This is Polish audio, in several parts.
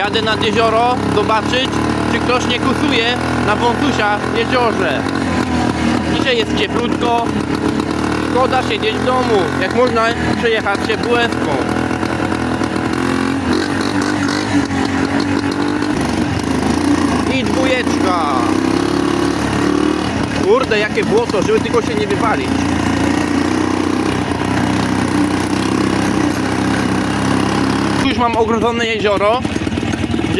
Jadę nad jezioro zobaczyć, czy ktoś nie kusuje na wąsusia w jeziorze. Dzisiaj jest cieplutko. Szkoda siedzieć w domu, jak można przejechać się błęską. I dwójeczka. Kurde, jakie błoto, żeby tylko się nie wywalić. Tu już mam ogrodzone jezioro,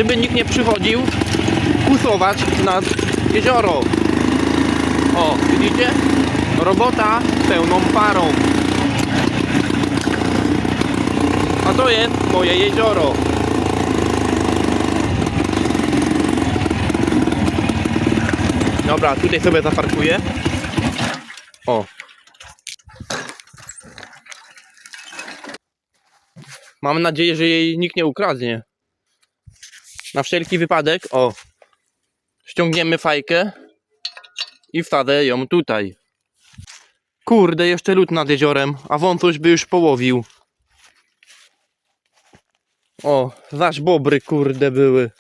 żeby nikt nie przychodził kusować nad jezioro. O, widzicie? Robota pełną parą. A to jest moje jezioro. Dobra, tutaj sobie zaparkuję. O. Mam nadzieję, że jej nikt nie ukradnie. Na wszelki wypadek, o. Ściągniemy fajkę i wsadzę ją tutaj. Kurde, jeszcze lód nad jeziorem, a wątuś by już połowił. O, zaś bobry kurde były.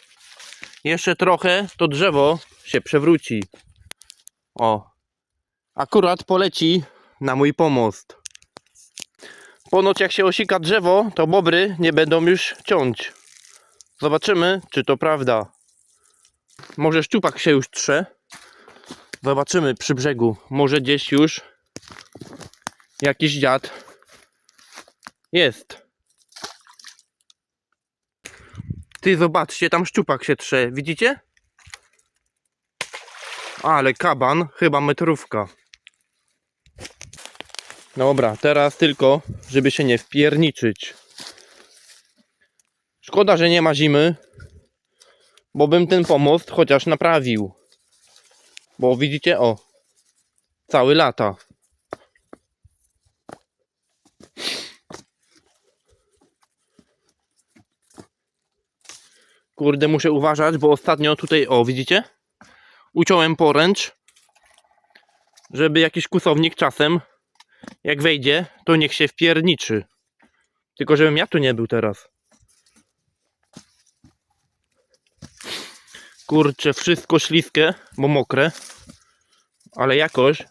Jeszcze trochę, to drzewo się przewróci. O, akurat poleci na mój pomost. Ponoć jak się osika drzewo, to bobry nie będą już ciąć. Zobaczymy, czy to prawda. Może szczupak się już trze. Zobaczymy przy brzegu. Może gdzieś już jakiś dziad jest. Ty zobaczcie, tam szczupak się trze. Widzicie? Ale kaban, chyba metrówka. Dobra, teraz tylko, żeby się nie wpierniczyć. Szkoda, że nie ma zimy, bo bym ten pomost chociaż naprawił. Bo widzicie, o, cały lata. Kurde, muszę uważać, bo ostatnio tutaj, o, widzicie? Uciąłem poręcz, żeby jakiś kusownik czasem, jak wejdzie, to niech się wpierniczy. Tylko żebym ja tu nie był teraz. Kurczę, wszystko śliskie, bo mokre. Ale jakoś...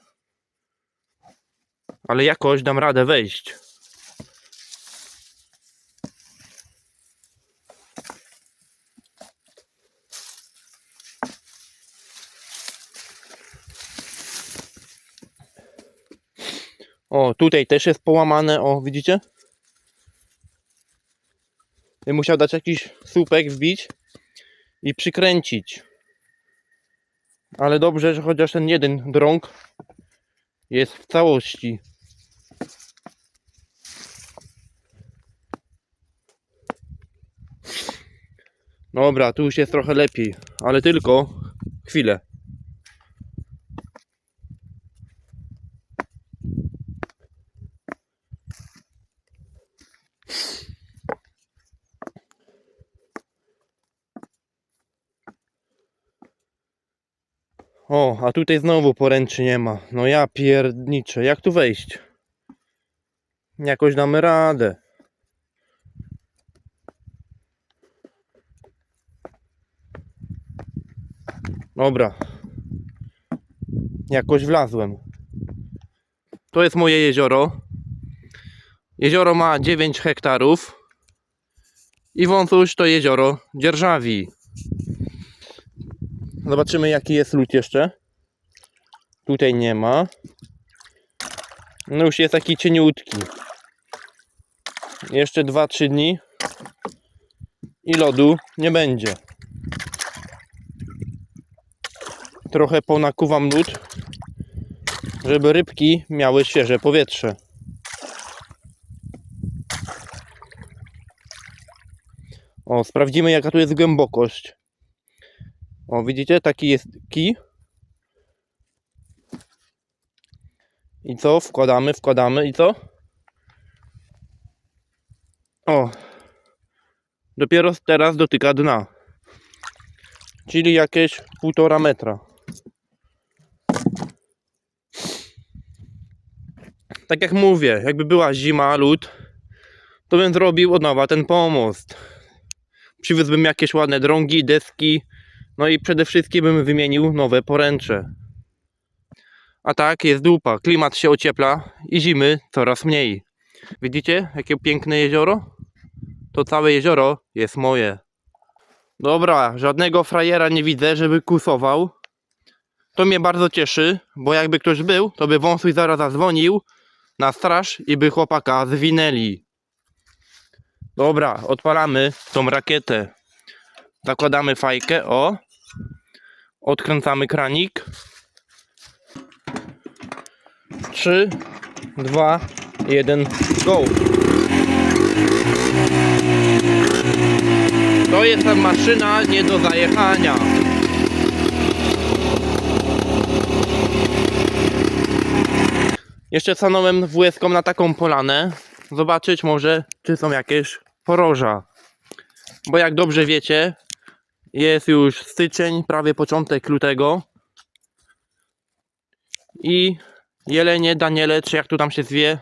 Ale jakoś dam radę wejść. O, tutaj też jest połamane, o, widzicie? Musiał dać jakiś słupek wbić i przykręcić. Ale dobrze, że chociaż ten jeden drąg jest w całości. Dobra, tu już jest trochę lepiej, ale tylko chwilę. O, a tutaj znowu poręczy nie ma. No ja pierniczę. Jak tu wejść? Jakoś damy radę. Dobra. Jakoś wlazłem. To jest moje jezioro. Jezioro ma 9 hektarów. I wąsuś to jezioro dzierżawi. Zobaczymy jaki jest lód jeszcze. Tutaj nie ma. No już jest taki cieniutki. Jeszcze 2-3 dni i lodu nie będzie. Trochę ponakuwam lód, żeby rybki miały świeże powietrze. O, sprawdzimy jaka tu jest głębokość. O, widzicie? Taki jest kij. I co? Wkładamy, wkładamy i co? O. Dopiero teraz dotyka dna. Czyli jakieś półtora metra. Tak jak mówię, jakby była zima, lód, to bym zrobił od nowa ten pomost. Przywiózłbym jakieś ładne drągi, deski. No i przede wszystkim bym wymienił nowe poręcze. A tak jest dupa. Klimat się ociepla i zimy coraz mniej. Widzicie, jakie piękne jezioro? To całe jezioro jest moje. Dobra, żadnego frajera nie widzę, żeby kusował. To mnie bardzo cieszy, bo jakby ktoś był, to by wąsuj zaraz zadzwonił na straż i by chłopaka zwinęli. Dobra, odpalamy tą rakietę. Zakładamy fajkę, o. Odkręcamy kranik. 3, 2, 1, go! To jest ta maszyna nie do zajechania. Jeszcze stanąłem włyską na taką polanę. Zobaczyć może, czy są jakieś poroża. Bo jak dobrze wiecie, jest już styczeń, prawie początek lutego. I jelenie, daniele, czy jak tu tam się zwie,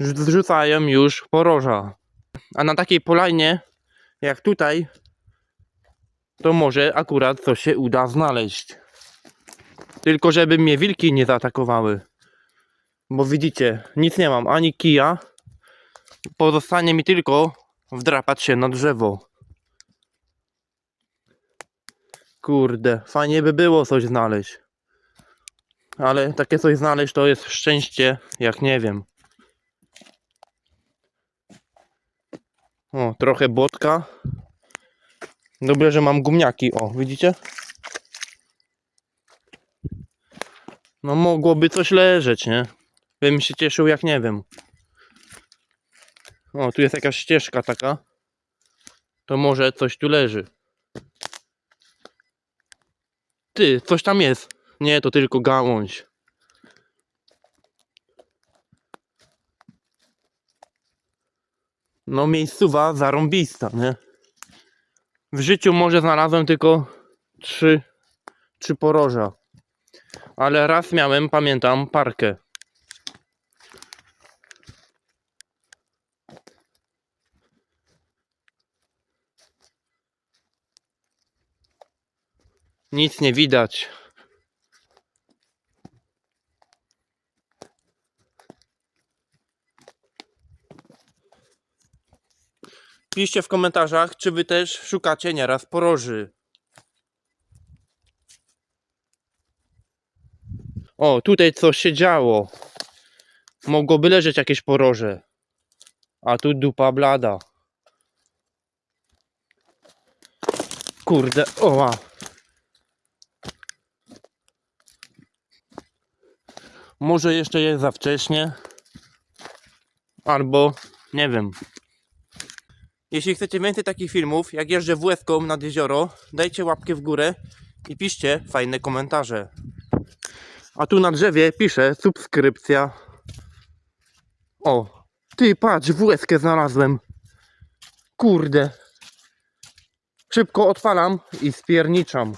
zrzucają już poroża. A na takiej polanie, jak tutaj, to może akurat coś się uda znaleźć. Tylko żeby mnie wilki nie zaatakowały. Bo widzicie, nic nie mam, ani kija. Pozostanie mi tylko wdrapać się na drzewo. Kurde, fajnie by było coś znaleźć. Ale takie coś znaleźć to jest szczęście, jak nie wiem. O, trochę botka. Dobrze, że mam gumniaki. O, widzicie? No mogłoby coś leżeć, nie? Bym się cieszył jak nie wiem. O, tu jest jakaś ścieżka taka. To może coś tu leży. Ty, coś tam jest. Nie, to tylko gałąź. No miejscowa zarąbista, nie? W życiu może znalazłem tylko trzy, trzy poroża. Ale raz miałem, pamiętam, parkę. Nic nie widać. Piszcie w komentarzach, czy wy też szukacie nieraz poroży. O, tutaj coś się działo. Mogłoby leżeć jakieś poroże. A tu dupa blada. Kurde, oła. Może jeszcze jest za wcześnie. Albo nie wiem. Jeśli chcecie więcej takich filmów, jak jeżdżę włeską nad jezioro, dajcie łapkę w górę i piszcie fajne komentarze. A tu na drzewie pisze subskrypcja. O, ty patrz, włeskę znalazłem. Kurde. Szybko odpalam i spierniczam.